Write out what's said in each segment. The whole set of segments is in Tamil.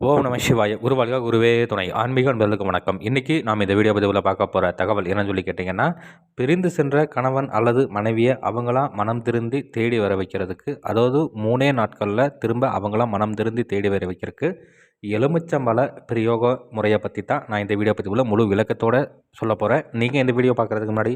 ஓம் நம சிவாய. குருவாழ்க குருவே துணை. ஆன்மீக நண்பர்களுக்கு வணக்கம். இன்றைக்கி நாம் இந்த வீடியோ பதிவில் பார்க்க போகிற தகவல் என்னன்னு சொல்லி கேட்டிங்கன்னா பிரிந்து சென்ற கணவன் அல்லது மனைவியை அவங்களாம் மனம் திருந்தி தேடி வர வைக்கிறதுக்கு அதாவது மூணே நாட்களில் திரும்ப அவங்களாம் மனம் திருந்தி தேடி வர வைக்கிறதுக்கு எலுமிச்சம்பழ பிரயோக முறையை பற்றி தான் நான் இந்த வீடியோ பதிவில் முழு விளக்கத்தோடு சொல்ல போகிறேன் நீங்கள் இந்த வீடியோ பார்க்குறதுக்கு முன்னாடி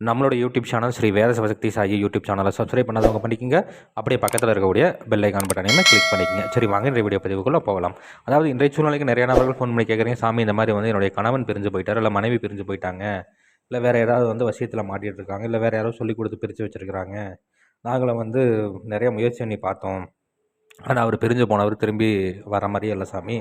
நம்மளோட YouTube channel Sri Veda Sivasakthi Sai YouTube சேனலை சப்ஸ்கிரைப் பண்ணாதவங்க பண்ணிக்கோங்க. அப்படியே பக்கத்தில் இருக்கக்கூடிய பெல் ஐக்கான் பட்டனையுமே கிளிக் பண்ணிக்கோங்க. சரி வாங்க இந்த வீடியோ பதிவுக்குள்ளே போகலாம். அதாவது இன்றைய சூழ்நிலைக்கு நிறைய நபர்கள் ஃபோன் பண்ணி கேட்குறீங்க சாமி இந்த மாதிரி வந்து என்னுடைய கணவன் பிரிஞ்சு போயிட்டார் இல்லை மனைவி பிரிஞ்சு போயிட்டாங்க இல்லை வேறு ஏதாவது வந்து வசியத்தில் மாட்டிகிட்டு இருக்காங்க இல்லை வேறு யாரோ சொல்லி கொடுத்து பிரித்து வச்சுருக்கிறாங்க. நாங்களும் வந்து நிறைய முயற்சி பண்ணி பார்த்தோம். ஆனால் அவர் பிரிஞ்சு போனவர் திரும்பி வர மாதிரியே இல்லை சாமி.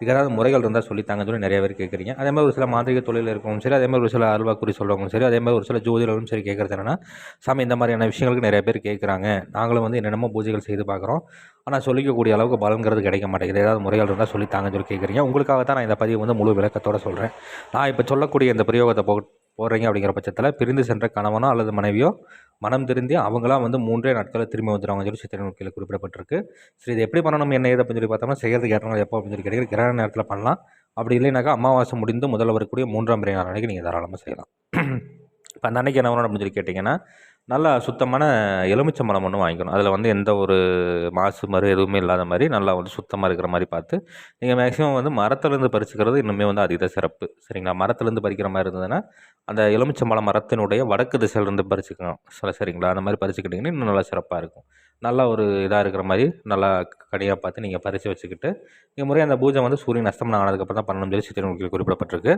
இதுக்காக முறைகள் இருந்தால் சொல்லித்தாங்கன்னு சொல்லி நிறைய பேர் கேட்குறீங்க அதே மாதிரி ஒரு சில மாந்திரிக தொழில் இருக்கவும் சரி அதே மாதிரி ஒரு சில அருள்வாக்குறி சொல்கிறவங்களும் சரி அதே மாதிரி ஒரு சில ஜோதிடர்களும் சரி கேட்குறது என்னென்னா சாமி இந்த மாதிரியான விஷயங்களுக்கு நிறைய பேர் கேட்குறாங்க நாங்களும் வந்து என்னென்னமோ பூஜைகள் செய்து பார்க்குறோம் ஆனால் சொல்லிக்கக்கூடிய அளவுக்கு பலங்கிறது கிடைக்க மாட்டேங்குது. ஏதாவது முறைகள் இருந்தால் சொல்லித்தாங்கன்னு சொல்லி கேட்குறீங்க உங்களுக்காக தான் நான் இந்த பதிவு வந்து முழு விளக்கத்தோடு சொல்கிறேன் நான் இப்போ சொல்லக்கூடிய இந்த பிரயோகத்தை போ போடுறீங்க அப்படிங்கிற பட்சத்தில் பிரிந்து சென்ற கணவனோ அல்லது மனைவியோ மனம் திருந்தி அவங்களாம் வந்து மூன்றே நாட்களில் திரும்பி வந்துடுவாங்க சொல்லி சித்திரை நோக்கில் குறிப்பிடப்பட்டிருக்கு. சரி இது எப்படி பண்ணணும்? என்ன ஏது அப்படின்னு சொல்லி பார்த்தோம்னா செய்கிறதுக்கு ஏற்ற எப்போ அப்படின்னு சொல்லி கிடைக்கிற கிரகண நேரத்தில் பண்ணலாம். அப்படி இல்லைனாக்கா அமாவாசை முடிந்து முதல்ல வரக்கூடிய மூன்றாம் பிறை நாள் அன்றைக்கி நீங்கள் தாராளமாக செய்யலாம். இப்போ அந்த அன்றைக்கி என்ன பண்ணணும் அப்படின்னு சொல்லி கேட்டிங்கன்னா நல்லா சுத்தமான எலுமிச்சம்பழம் ஒன்று வாங்கிக்கணும். அதில் வந்து எந்த ஒரு மாசு மறு எதுவுமே இல்லாத மாதிரி நல்லா வந்து சுத்தமாக இருக்கிற மாதிரி பார்த்து நீங்கள் மேக்ஸிமம் வந்து மரத்துலேருந்து பறிச்சுக்கிறது இன்னுமே வந்து அதிக சிறப்பு. சரிங்களா? மரத்துலேருந்து பறிக்கிற மாதிரி இருந்ததுன்னா அந்த எலுமிச்சம்பழ மரத்தினுடைய வடக்கு திசையிலேருந்து பறிச்சுக்கணும் சில சரிங்களா? அந்த மாதிரி பறிச்சுக்கிட்டிங்கன்னா இன்னும் நல்லா சிறப்பாக இருக்கும். நல்லா ஒரு இதாக இருக்கிற மாதிரி நல்லா கனியாக பார்த்து நீங்கள் பறித்து வச்சுக்கிட்டு இந்த முறை அந்த பூஜை வந்து சூரியன் அஸ்தமனம் ஆனதுக்கப்புறம் தான் பண்ணணும் சொல்லி சித்திரை குறிப்பிடப்பட்டிருக்கு.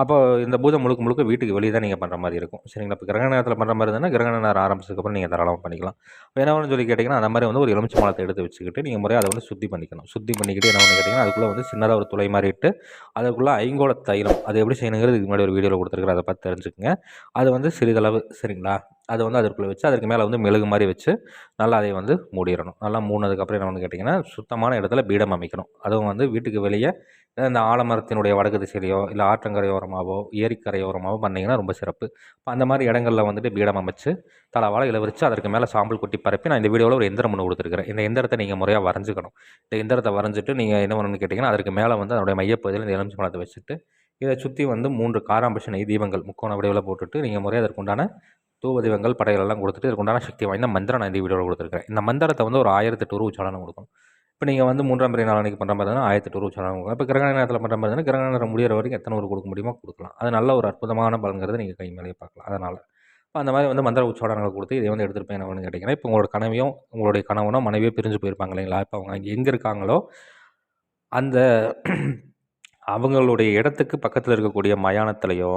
அப்போ இந்த பூஜை முழுக்க முழுக்க வீட்டுக்கு வெளியே தான் நீங்கள் பண்ணுற மாதிரி இருக்கும். சரிங்களா? இப்போ கிரகண நேரத்தில் பண்ணுற மாதிரி இருந்தால் கிரகண நேரம் ஆரம்பிச்சதுக்கப்புறம் நீங்கள் தாராளமாக பண்ணிக்கலாம். என்ன சொல்லி கேட்டிங்கன்னா அந்த மாதிரி வந்து ஒரு எலுமிச்சை மலத்தை எடுத்து வச்சுக்கிட்டு நீங்கள் முறையாக அதை வந்து சுத்தி பண்ணிக்கணும். சுத்தி பண்ணிக்கிட்டு என்ன பண்ணி கேட்டிங்கன்னா அதுக்குள்ளே வந்து சின்னதாக ஒரு துளை மாதிரி இட்டு அதுக்குள்ளே ஐங்கோல தைலம் அது எப்படி செய்யணுங்கிறது இதுக்கு முன்னாடி ஒரு வீடியோவில் கொடுத்துருக்குற அதை பார்த்து தெரிஞ்சுக்கோங்க. அது வந்து சிறிதளவு சரிங்களா? அதை வந்து அதற்குள்ளே வச்சு அதற்கு மேலே வந்து மெழுகு மாதிரி வச்சு நல்லா அதை வந்து மூடிடணும். நல்லா மூடினதுக்கப்புறம் என்ன வந்து கேட்டிங்கன்னா சுத்தமான இடத்துல பீடம் அமைக்கணும். அதுவும் வந்து வீட்டுக்கு வெளியே இந்த ஆலமரத்தினுடைய வடக்கு திசையிலையோ இல்லை ஆற்றங்கரையோரமாகவோ ஏரிக்கரையோரமாகவோ பண்ணிங்கன்னா ரொம்ப சிறப்பு. இப்போ அந்த மாதிரி இடங்களில் வந்துட்டு பீடம் அமைச்சு தலவாழை இளவரிச்சு அதற்கு மேலே சாம்பல் கொட்டி பரப்பி நான் இந்த வீடியோவில் ஒரு எந்திரம் ஒன்று கொடுத்துருக்கிறேன். இந்த எந்திரத்தை நீங்கள் முறையாக வரைஞ்சிக்கணும். இந்த எந்திரத்தை வரைஞ்சிட்டு நீங்கள் என்ன பண்ணணும்னு கேட்டிங்கன்னா அதற்கு மேலே வந்து அதனுடைய மையப்பகுதியில் இந்த எலுமிச்சை பழத்தை வச்சுட்டு இதை சுற்றி வந்து மூன்று காராம்பஷ நெய் தீபங்கள் முக்கோண வடிவில் போட்டுட்டு நீங்கள் முறையாக அதற்குண்டான தூபதீபங்கள் படைகளெல்லாம் கொடுத்துட்டு இதற்குண்டான சக்தி வாய்ந்த மந்திரம் நான் இந்த வீடியோவில் கொடுத்துருக்கேன் இந்த மந்திரத்தை வந்து ஒரு ஆயிரத்தெட்டு ரூபா உச்சாரணம் கொடுக்கணும் இப்போ நீங்கள் வந்து மூன்றாம் பிறை நாளைக்கு பண்ணுற மாதிரி இருந்தால் ஆயிரத்தி ரூபா உச்சாரணம் கொடுக்கலாம் இப்போ கிரகண நேரத்தில் பண்ணுற மாதிரி இருந்தால் கிரகண நேரம் முடிகிற வரைக்கும் எத்தனை ஒரு கொடுக்க முடியுமோ கொடுக்கலாம். அது நல்ல ஒரு அற்புதமான பலன்கிறது நீங்கள் கை மேலேயே பார்க்கலாம். அதனால் இப்போ அந்த மாதிரி வந்து மந்திர உச்சாடனங்கள் கொடுத்து இதை வந்து எடுத்துகிட்டு போய் என்ன கேட்டிங்கன்னா இப்போ உங்களோட கனவையும் உங்களுடைய கணவனோ மனைவியோ பிரிஞ்சு போயிருப்பாங்க இல்லைங்களா? இப்போ அவங்க எங்கே இருக்காங்களோ அந்த அவங்களுடைய இடத்துக்கு பக்கத்தில் இருக்கக்கூடிய மயானத்துலேயோ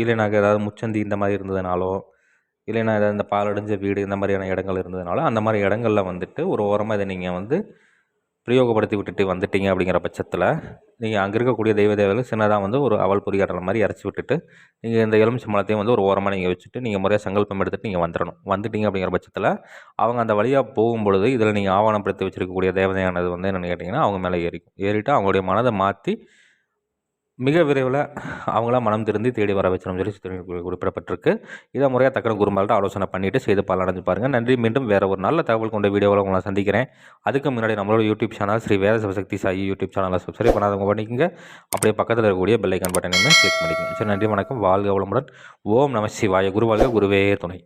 இல்லைனாக்க ஏதாவது முச்சந்தி இந்த மாதிரி இருந்ததுனாலோ இல்லைனா ஏதாவது இந்த பாலடைஞ்ச வீடு இந்த மாதிரியான இடங்கள் இருந்ததுனால அந்த மாதிரி இடங்களில் வந்துட்டு ஒரு ஓரமாக இதை நீங்கள் வந்து பிரயோகப்படுத்தி விட்டுட்டு வந்துட்டீங்க அப்படிங்கிற பட்சத்தில் நீங்கள் அங்கே இருக்கக்கூடிய தெய்வ தேவையில் சின்னதாக வந்து ஒரு அவல் பொறியாடுற மாதிரி இறச்சி விட்டுட்டு நீங்கள் இந்த எலுமிச்சம்பழத்தையும் வந்து ஒரு ஓரமாக நீங்கள் வச்சுட்டு நீங்கள் முறையாக சங்கல்பம் எடுத்துகிட்டு நீங்கள் வந்துடணும். வந்துட்டீங்க அப்படிங்கிற பட்சத்தில் அவங்க அந்த வழியாக போகும்பொழுது இதில் நீங்கள் ஆவணப்படுத்தி வச்சுருக்கக்கூடிய தேவதையானது வந்து என்னென்னு கேட்டிங்கன்னா அவங்க மேலே ஏறிக்கும். ஏறிட்டு அவங்களுடைய மனதை மாற்றி மிக விரைவில் அவங்களாம் மனம் திருந்தி தேடி வர வச்சிடும் சொல்லி குறிப்பிடப்பட்டிருக்கு. இதை முறையாக தக்கன குருமால்கிட்ட ஆலோசனை பண்ணிவிட்டு செய்து பலனடைஞ்சு பாருங்கள் நன்றி. மீண்டும் வேறு ஒரு நல்ல தகவல் கொண்ட வீடியோவில் உங்களை சந்திக்கிறேன். அதுக்கு முன்னாடி நம்மளோட YouTube channel Sri Veda Sivasakthi Sai YouTube சேனலை சப்ஸ்கிரைப் பண்ணாதவங்க பண்ணிக்கோங்க. அப்படியே பக்கத்தில் இருக்கக்கூடிய பெல்லைக்கான் பட்டனையுமே கிளிக் பண்ணிக்கோங்க. சரி நன்றி வணக்கம். வாழ்க வளமுடன். ஓம் நம சிவாய. குருவாழ்க குருவே துணை.